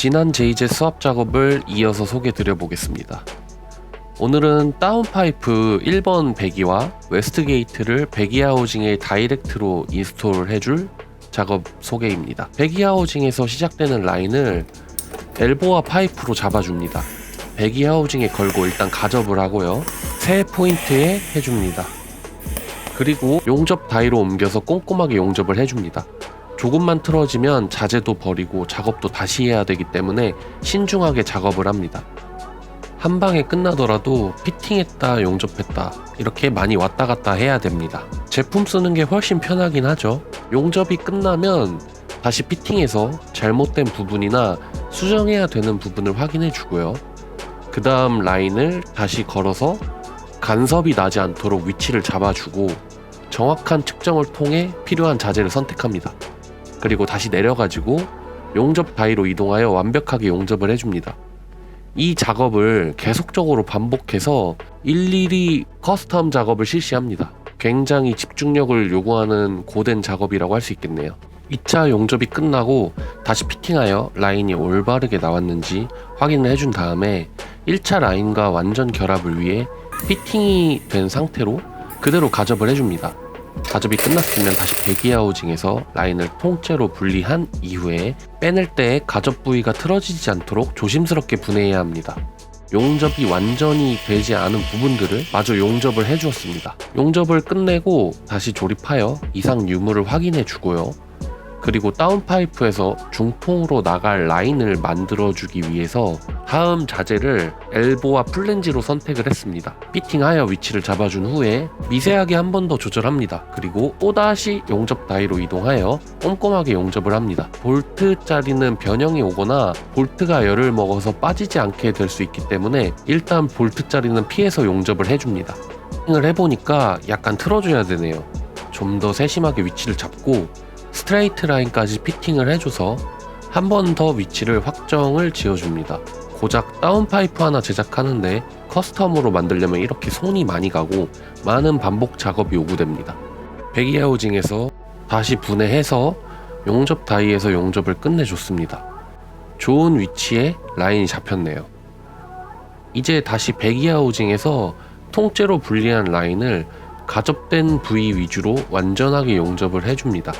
지난 제이제 수압 작업을 이어서 소개 드려보겠습니다. 오늘은 다운파이프 1번 배기와 웨스트게이트를 배기 하우징에 다이렉트로 인스톨을 해줄 작업 소개입니다. 배기 하우징에서 시작되는 라인을 엘보와 파이프로 잡아줍니다. 배기 하우징에 걸고 일단 가접을 하고요. 세 포인트에 해줍니다. 그리고 용접 다이로 옮겨서 꼼꼼하게 용접을 해줍니다. 조금만 틀어지면 자재도 버리고 작업도 다시 해야 되기 때문에 신중하게 작업을 합니다. 한 방에 끝나더라도 피팅했다, 용접했다 이렇게 많이 왔다 갔다 해야 됩니다. 제품 쓰는 게 훨씬 편하긴 하죠. 용접이 끝나면 다시 피팅해서 잘못된 부분이나 수정해야 되는 부분을 확인해 주고요. 그 다음 라인을 다시 걸어서 간섭이 나지 않도록 위치를 잡아주고 정확한 측정을 통해 필요한 자재를 선택합니다. 그리고 다시 내려가지고 용접 다이로 이동하여 완벽하게 용접을 해줍니다. 이 작업을 계속적으로 반복해서 일일이 커스텀 작업을 실시합니다. 굉장히 집중력을 요구하는 고된 작업이라고 할 수 있겠네요. 2차 용접이 끝나고 다시 피팅하여 라인이 올바르게 나왔는지 확인을 해준 다음에 1차 라인과 완전 결합을 위해 피팅이 된 상태로 그대로 가접을 해줍니다. 가접이 끝났으면 다시 배기 하우징에서 라인을 통째로 분리한 이후에 빼낼 때 가접 부위가 틀어지지 않도록 조심스럽게 분해해야 합니다. 용접이 완전히 되지 않은 부분들을 마저 용접을 해주었습니다. 용접을 끝내고 다시 조립하여 이상 유무를 확인해 주고요. 그리고 다운파이프에서 중통으로 나갈 라인을 만들어주기 위해서 다음 자재를 엘보와 플랜지로 선택을 했습니다. 피팅하여 위치를 잡아준 후에 미세하게 한 번 더 조절합니다. 그리고 또다시 용접 다이로 이동하여 꼼꼼하게 용접을 합니다. 볼트 자리는 변형이 오거나 볼트가 열을 먹어서 빠지지 않게 될 수 있기 때문에 일단 볼트 자리는 피해서 용접을 해줍니다. 피팅을 해보니까 약간 틀어줘야 되네요. 좀 더 세심하게 위치를 잡고 스트레이트 라인까지 피팅을 해줘서 한 번 더 위치를 확정을 지어줍니다. 고작 다운파이프 하나 제작하는데 커스텀으로 만들려면 이렇게 손이 많이 가고 많은 반복 작업이 요구됩니다. 배기 하우징에서 다시 분해해서 용접 다이에서 용접을 끝내줬습니다. 좋은 위치에 라인이 잡혔네요. 이제 다시 배기 하우징에서 통째로 분리한 라인을 가접된 부위 위주로 완전하게 용접을 해줍니다.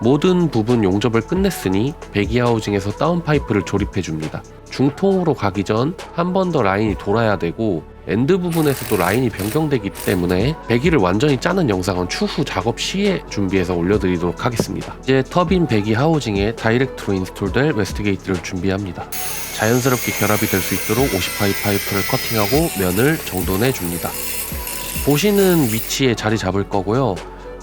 모든 부분 용접을 끝냈으니 배기 하우징에서 다운파이프를 조립해 줍니다. 중통으로 가기 전 한 번 더 라인이 돌아야 되고 엔드 부분에서도 라인이 변경되기 때문에 배기를 완전히 짜는 영상은 추후 작업 시에 준비해서 올려드리도록 하겠습니다. 이제 터빈 배기 하우징에 다이렉트로 인스톨될 웨스트게이트를 준비합니다. 자연스럽게 결합이 될 수 있도록 50파이 파이프를 커팅하고 면을 정돈해 줍니다. 보시는 위치에 자리 잡을 거고요.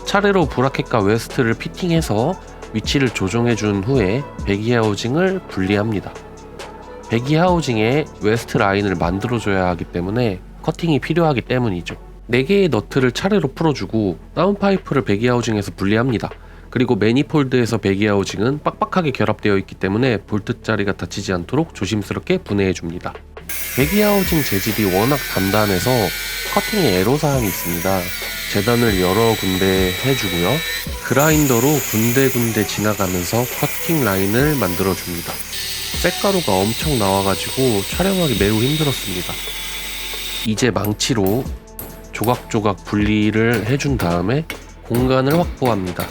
차례로 브라켓과 웨스트를 피팅해서 위치를 조정해 준 후에 배기 하우징을 분리합니다. 배기 하우징에 웨스트 라인을 만들어줘야 하기 때문에 커팅이 필요하기 때문이죠. 4개의 너트를 차례로 풀어주고 다운파이프를 배기 하우징에서 분리합니다. 그리고 매니폴드에서 배기 하우징은 빡빡하게 결합되어 있기 때문에 볼트 자리가 다치지 않도록 조심스럽게 분해해 줍니다. 배기 하우징 재질이 워낙 단단해서 커팅에 애로사항이 있습니다. 재단을 여러 군데 해주고요. 그라인더로 군데군데 지나가면서 커팅 라인을 만들어줍니다. 쇳가루가 엄청 나와가지고 촬영하기 매우 힘들었습니다. 이제 망치로 조각조각 분리를 해준 다음에 공간을 확보합니다.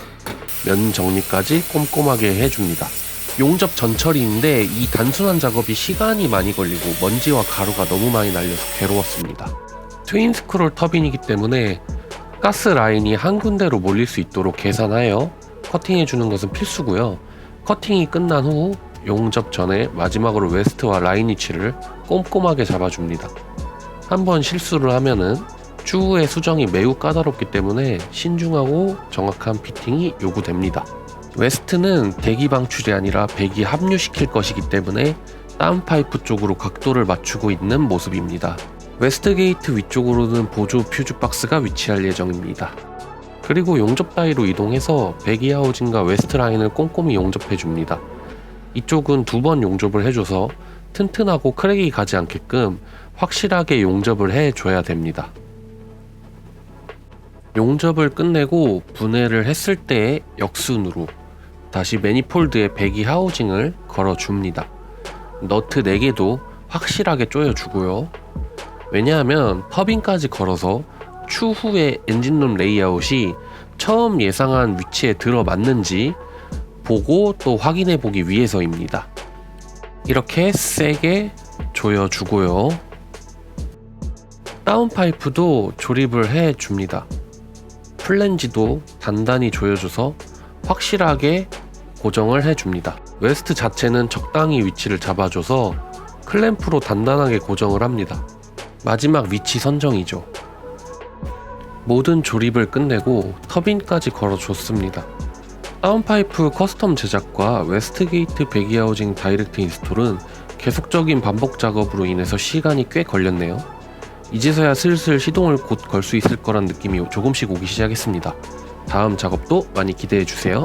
면 정리까지 꼼꼼하게 해줍니다. 용접 전처리인데 이 단순한 작업이 시간이 많이 걸리고 먼지와 가루가 너무 많이 날려서 괴로웠습니다. 트윈 스크롤 터빈이기 때문에 가스 라인이 한 군데로 몰릴 수 있도록 계산하여 커팅해 주는 것은 필수고요. 커팅이 끝난 후 용접 전에 마지막으로 웨스트와 라인 위치를 꼼꼼하게 잡아줍니다. 한번 실수를 하면은 추후의 수정이 매우 까다롭기 때문에 신중하고 정확한 피팅이 요구됩니다. 웨스트는 대기 방출이 아니라 배기 합류시킬 것이기 때문에 다운파이프 쪽으로 각도를 맞추고 있는 모습입니다. 웨스트게이트 위쪽으로는 보조 퓨즈 박스가 위치할 예정입니다. 그리고 용접 다이로 이동해서 배기 하우징과 웨스트 라인을 꼼꼼히 용접해 줍니다. 이쪽은 두 번 용접을 해줘서 튼튼하고 크랙이 가지 않게끔 확실하게 용접을 해줘야 됩니다. 용접을 끝내고 분해를 했을 때의 역순으로 다시 매니폴드에 배기 하우징을 걸어줍니다. 너트 4개도 확실하게 조여주고요. 왜냐하면 터빈까지 걸어서 추후에 엔진룸 레이아웃이 처음 예상한 위치에 들어맞는지 보고 또 확인해 보기 위해서입니다. 이렇게 세게 조여주고요. 다운파이프도 조립을 해 줍니다. 플랜지도 단단히 조여줘서 확실하게 고정을 해 줍니다. 웨스트 자체는 적당히 위치를 잡아줘서 클램프로 단단하게 고정을 합니다. 마지막 위치 선정이죠. 모든 조립을 끝내고 터빈까지 걸어줬습니다. 다운파이프 커스텀 제작과 웨스트게이트 배기하우징 다이렉트 인스톨은 계속적인 반복 작업으로 인해서 시간이 꽤 걸렸네요. 이제서야 슬슬 시동을 곧 걸 수 있을 거란 느낌이 조금씩 오기 시작했습니다. 다음 작업도 많이 기대해 주세요.